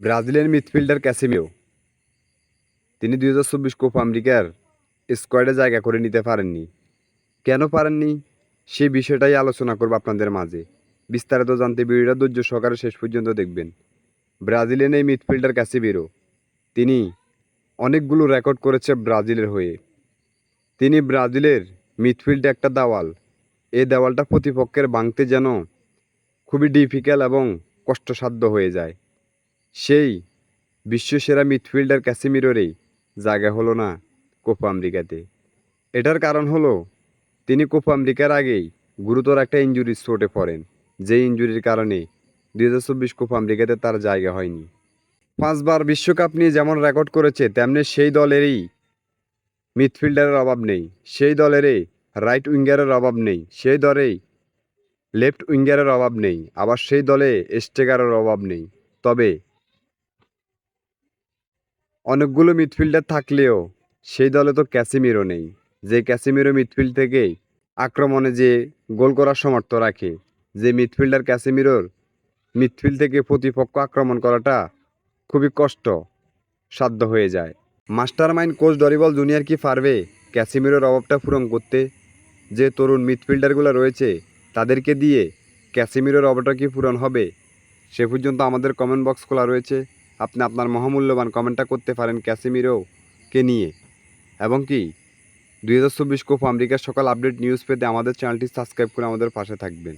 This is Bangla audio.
ব্রাজিলের মিডফিল্ডার ক্যাসিমিও। তিনি দুই হাজার চব্বিশ কোপ আমেরিকার স্কোয়াডে জায়গা করে নিতে পারেননি। কেন পারেননি? সে বিষয়টাই আলোচনা করব আপনাদের মাঝে। বিস্তারিত জানতে ভিডিওটা ধৈর্য সহকারে শেষ পর্যন্ত দেখবেন। ব্রাজিলিয়ান এই মিডফিল্ডার ক্যাসিমিরো, তিনি অনেকগুলো রেকর্ড করেছে ব্রাজিলের হয়ে। তিনি ব্রাজিলের মিডফিল্ডে একটা দেওয়াল। এই দেওয়ালটা প্রতিপক্ষের ভাঙতে যেন খুবই ডিফিকাল্ট এবং কষ্টসাধ্য হয়ে যায়। সেই বিশ্বসেরা মিডফিল্ডার ক্যাসিমিরোরই জায়গা হলো না কোপা আমেরিকাতে। এটার কারণ হলো, তিনি কোপা আমেরিকার আগেই গুরুতর একটা ইঞ্জুরি চোটে পড়েন, যে ইঞ্জুরির কারণে দুই হাজার চব্বিশ কোপা আমেরিকাতে তার জায়গা হয়নি। পাঁচবার বিশ্বকাপ নিয়ে যেমন রেকর্ড করেছে, তেমনি সেই দলেরই মিডফিল্ডারের অভাব নেই, সেই দলেরই রাইট উইঙ্গারের অভাব নেই, সেই দলেই লেফট উইঙ্গারের অভাব নেই, আবার সেই দলে স্টেকারের অভাব নেই। তবে অনেকগুলো মিডফিল্ডার থাকলেও সেই দলে তো ক্যাসিমিরো নেই। যে ক্যাসিমিরো মিডফিল্ড থেকেই আক্রমণে যে গোল করার সমর্থ রাখে, যে মিডফিল্ডার ক্যাসিমিরোর মিডফিল্ড থেকে প্রতিপক্ষ আক্রমণ করাটা খুবই কষ্ট সাধ্য হয়ে যায়। Master mind coach Dorival Junior কি পারবে ক্যাসিমিরোর অভাবটা পূরণ করতে? যে তরুণ মিডফিল্ডারগুলো রয়েছে, তাদেরকে দিয়ে ক্যাসিমিরোর অভাবটা কি পূরণ হবে, সে পর্যন্ত আমাদের কমেন্ট বক্স খোলা রয়েছে। আপনি আপনার মহামূল্যবান কমেন্টটা করতে পারেন ক্যাসিমিরোকে নিয়ে। এবং কি, দুই হাজার চব্বিশ কোপ আমেরিকার সকল আপডেট নিউজ পেতে আমাদের চ্যানেলটি সাবস্ক্রাইব করে আমাদের পাশে থাকবেন।